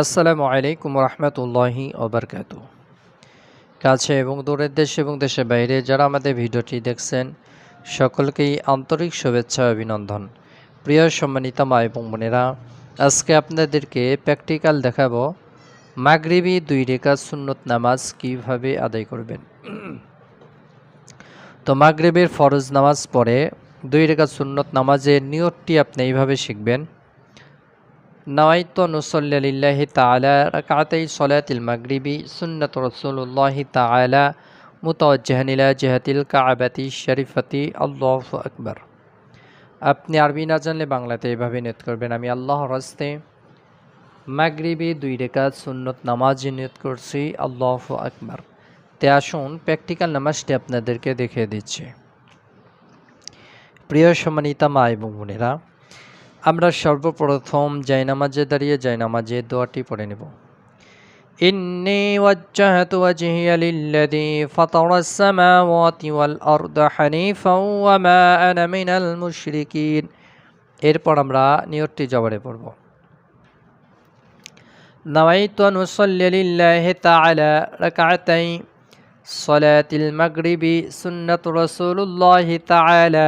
আসসালামু আলাইকুম রহমতুল্লাহি ওবরকাত কাছে এবং দূরের দেশ এবং দেশের বাইরে যারা আমাদের ভিডিওটি দেখছেন, সকলকেই আন্তরিক শুভেচ্ছা অভিনন্দন। প্রিয় সম্মানিত মা এবং বোনেরা, আজকে আপনাদেরকে প্র্যাকটিক্যাল দেখাবো মাগরিবি দুই রেখাত সুন্নত নামাজ কীভাবে আদায় করবেন। তো মাগরিবের ফরজ নামাজ পড়ে দুই রেখাত সুন্নত নামাজের নিয়তটি আপনি এইভাবে শিখবেন নওয়াইত নুসল্লাহ তালা রাকাতই সলাতিল মাগরিবি সুন্নত রসুল্লাহ তালা মুতজ্জাহনীলা জেহাতিল কাবাতি শরীফতি। আল্লাহ আকবর। আপনি আরবি না জানলে বাংলাতে এভাবে নিয়ত করবেন। আমি আল্লাহ রাস্তে মাগরিবি দুই রেখাত সুন্নত নামাজ নিয়ত করছি। আল্লাহ আকবর। তে আসুন, প্র্যাকটিক্যাল নামাজটি আপনাদেরকে দেখিয়ে দিচ্ছে। প্রিয় সম্মানিতা মা এবং বোনেরা আমরা সর্বপ্রথম জায়নামাজে দাঁড়িয়ে জায়নামাজে দোয়াটি পড়ে নেব إني وجهت وجهي للذي فطر السماوات والأرض حنيفا وما أنا من المشركين এরপর আমরা নিয়তটি জবারে পড়ব نويت أن أصلي لله تعالى ركعتي صلاة المغرب سنة رسول الله تعالى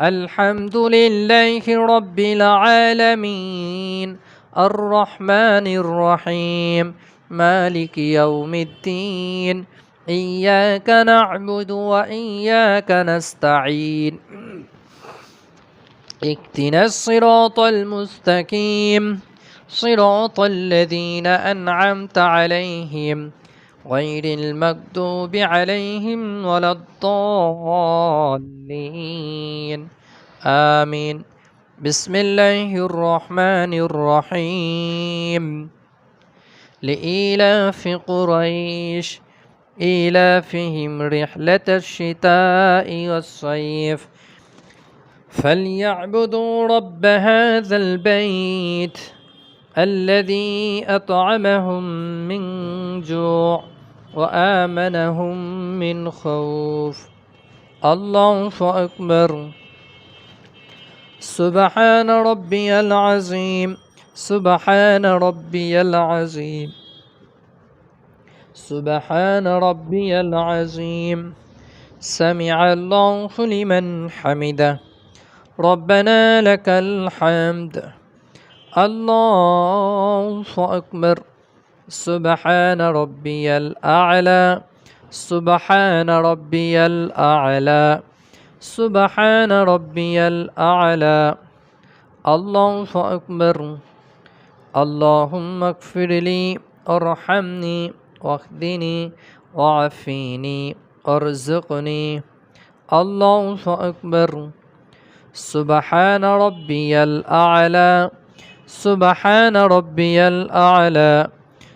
الحمد لله رب العالمين الرحمن الرحيم مالك يوم الدين إياك نعبد وإياك نستعين اهدنا الصراط المستقيم صراط الذين أنعمت عليهم غير المكذوب عليهم ولا الضالين. آمين. بسم الله الرحمن الرحيم. لإيلاف قريش إيلافهم رحلة الشتاء والصيف. فليعبدوا رب هذا البيت الذي أطعمهم من جوع. وآمنهم من خوف. الله أكبر. سبحان ربي العظيم. سبحان ربي العظيم. سبحان ربي العظيم. سمع الله لمن حمده. ربنا لك الحمد. الله أكبر. سبحان ربي الأعلى سبحان ربي الأعلى سبحان ربي الأعلى. الله أكبر اللهم اغفر لي ارحمني واخذني وعافيني وارزقني الله أكبر سبحان ربي الأعلى سبحان ربي الأعلى.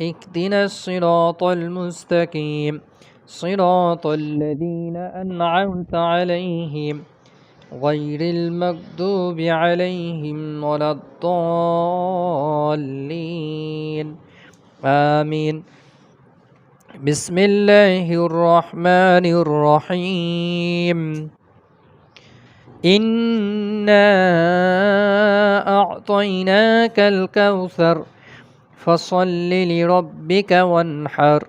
اهدنا الصراط المستقيم. صراط الذين أنعمت عليهم غير المكذوب عليهم ولا الضالين. آمين. بسم الله الرحمن الرحيم. إنا أعطيناك الكوثر. فصل لربك وانحر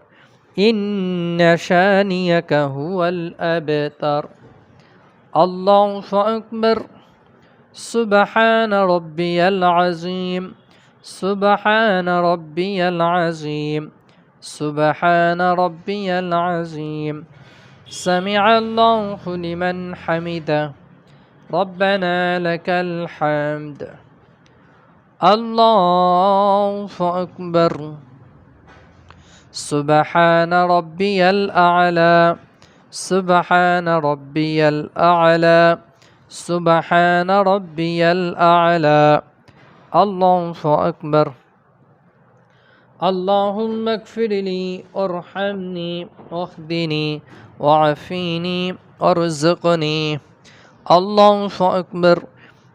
إن شانيك هو الأبتر. الله أكبر. سبحان ربي العظيم. سبحان ربي العظيم. سبحان ربي العظيم. سمع الله لمن حمده. ربنا لك الحمد. الله أكبر. سبحان ربي الأعلى. سبحان ربي الأعلى. سبحان ربي الأعلى. الله أكبر. اللهم اغفر لي وارحمني واهدني وعافيني وارزقني الله أكبر.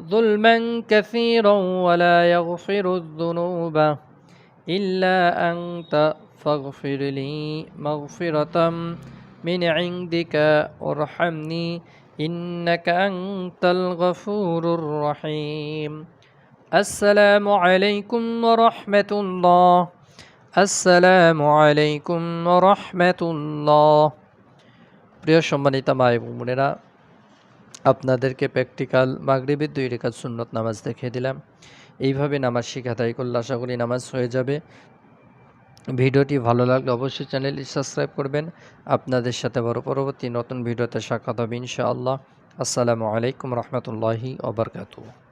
ظلما كثيرا ولا يغفر الذنوب إلا أنت فاغفر لي مغفرة من عندك وارحمني إنك أنت الغفور الرحيم السلام عليكم ورحمة الله السلام عليكم ورحمة الله প্রিয় সম্মানিতা মা এবং বোনেরা আপনাদেরকে প্র্যাকটিক্যাল মাগরিবের দুই রেখাত সুন্নত নামাজ দেখিয়ে দিলাম। এইভাবে নামাজ শিখা তাই করলে আশা করি নামাজ হয়ে যাবে। ভিডিওটি ভালো লাগলে অবশ্যই চ্যানেলটি সাবস্ক্রাইব করবেন। আপনাদের সাথে বড় পরবর্তী নতুন ভিডিওতে সাক্ষাৎ হবে ইনশাআল্লাহ। আসসালামু আলাইকুম রহমতুল্লাহি ওবরকাতু